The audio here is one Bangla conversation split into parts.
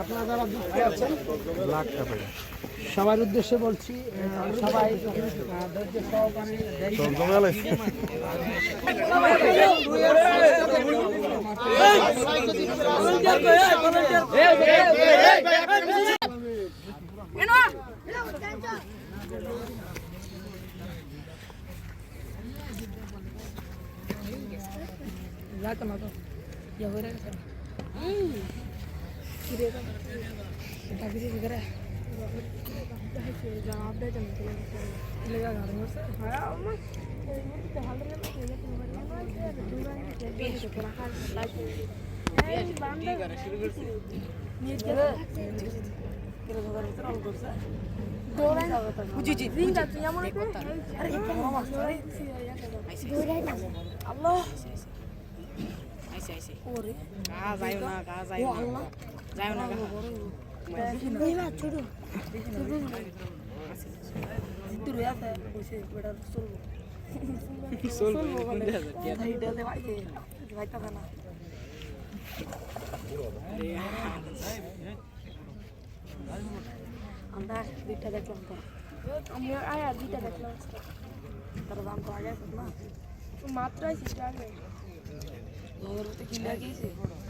আপনারা যারা যুক্ত আছেন সবার উদ্দেশ্যে বলছি সবাই ধৈর্য সহকারে। আমরা দুইটা দেখলাম তো আমি আয়া দুইটা দেখলাম তার দাম তো আগে আছে না মাত্র আইসি আগে ওদের তো কিনা গিয়েছে এই গায়ে আরও মাত্র বাবা মানে পাইন চুটি রে তুমি না। না ওই ওই ইয়ে আসিল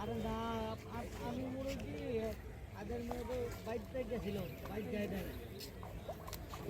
আরে না আমি মনে কি আগের মেয়ে বাইক গেছিল বাইক গায়ে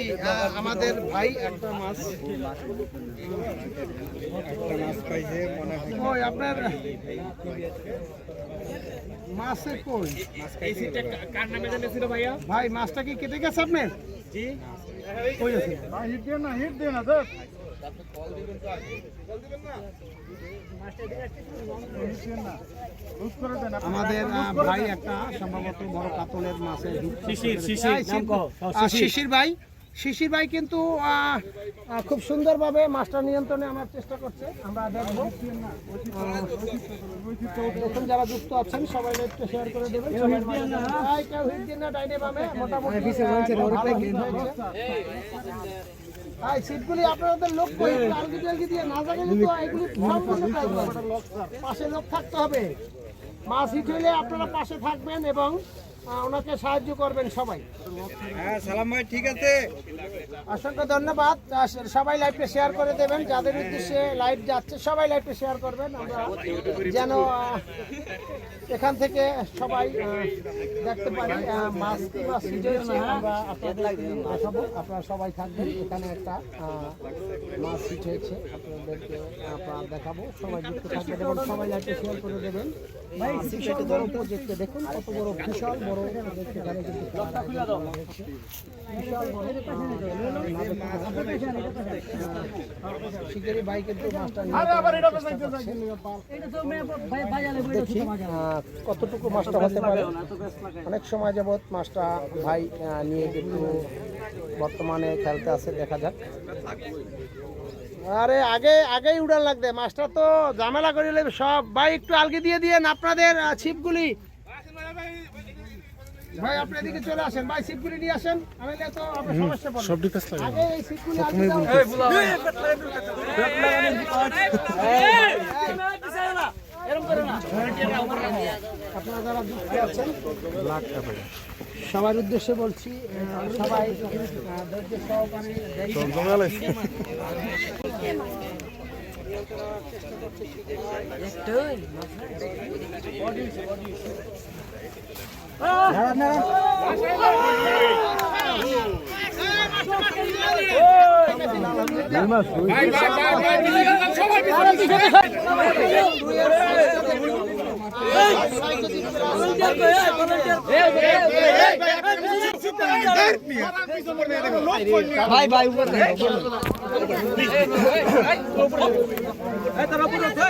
জি আমাদের ভাই একটা মাছ। কই আপনার? মাছে কই? ভাই মাছটা কি কেটে গেছে আপনার? জি। কই আছে? হিট দিয়ে না হিট দিয়ে না দেখ। আমাদের আহ, ভাই একটা সম্ভবত বড় কাতলের মাছের শিশির শিশির ভাই? শিশির ভাই কিন্তু খুব সুন্দরভাবে মাছটা নিয়ন্ত্রণে আমার চেষ্টা করছে। আমরা দেখব। দেখুন যারা যুক্ত আছেন সবাই একটু শেয়ার করে দেবেন। কেউ হিট দিন না ডাইনে বামে মোটামুটি আহ, হয়েছে। ভাই সিটগুলি আপনাদের লোক কই আলগি টালগি দিয়ে না জায়গায় তো এগুলি সম্পূর্ণ পাশে লোক থাকতে হবে। মাছ হিট হইলে আপনারা পাশে থাকবেন এবং ওনাকে সাহায্য করবেন সবাই। হ্যাঁ সালাম ভাই ঠিক আছে? অসংখ্য ধন্যবাদ। সবাই লাইভটা শেয়ার করে দেবেন। যাদের উদ্দেশ্যে লাইভ যাচ্ছে সবাই লাইভটা শেয়ার করবেন। আমরা যেন এখান থেকে সবাই দেখতে পারি। মাছ কি মাছ আমরা আপনারা সবাই থাকবেন। এখানে একটা মাছ হিট হয়েছে। আপনাদেরকে আপনারা দেখাবো। সবাই যুক্ত থাকবেন এবং সবাই লাইভটা শেয়ার করে দেবেন। দেখুন কত বড় বিশাল বড় কতটুকু মাছটা হতে পারে? অনেক সময় যাবত মাছটা ভাই নিয়ে কিন্তু বর্তমানে খেলতে আছে দেখা যাক। আরে আগে আগেই উড়ান লাগবে। মাছটা তো ঝামেলা করে সব ভাই একটু আলগি দিয়ে দিয়েন আপনাদের ছিপগুলি। ভাই আপনি এদিকে চলে আসেন। ভাই ছিপগুলি নিয়ে আসেন। আমি তো আপনার সমস্যা পড়বে আগে এই দাও। আপনারা যারা যুক্ত আছেন সবার উদ্দেশ্যে বলছি সবাই ধৈর্য সহকারে দেখবেন। ভাই ভাই আপনার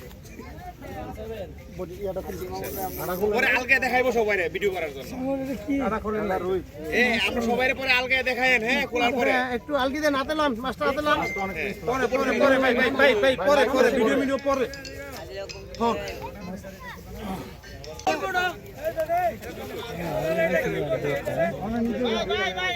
পরে আলগে দেখাইবো সবাই ভিডিও করার জন্য। এই আমরা সবাই পরে আলগে দেখায়েন হ্যাঁ খোলার পরে। একটু আলগি দেন হাতে লাম মাস্টার হাতে লাম পরে পরে পরে ভাই ভাই ভাই ভাই পরে পরে ভিডিও ভিডিও পরে। ভাই ভাই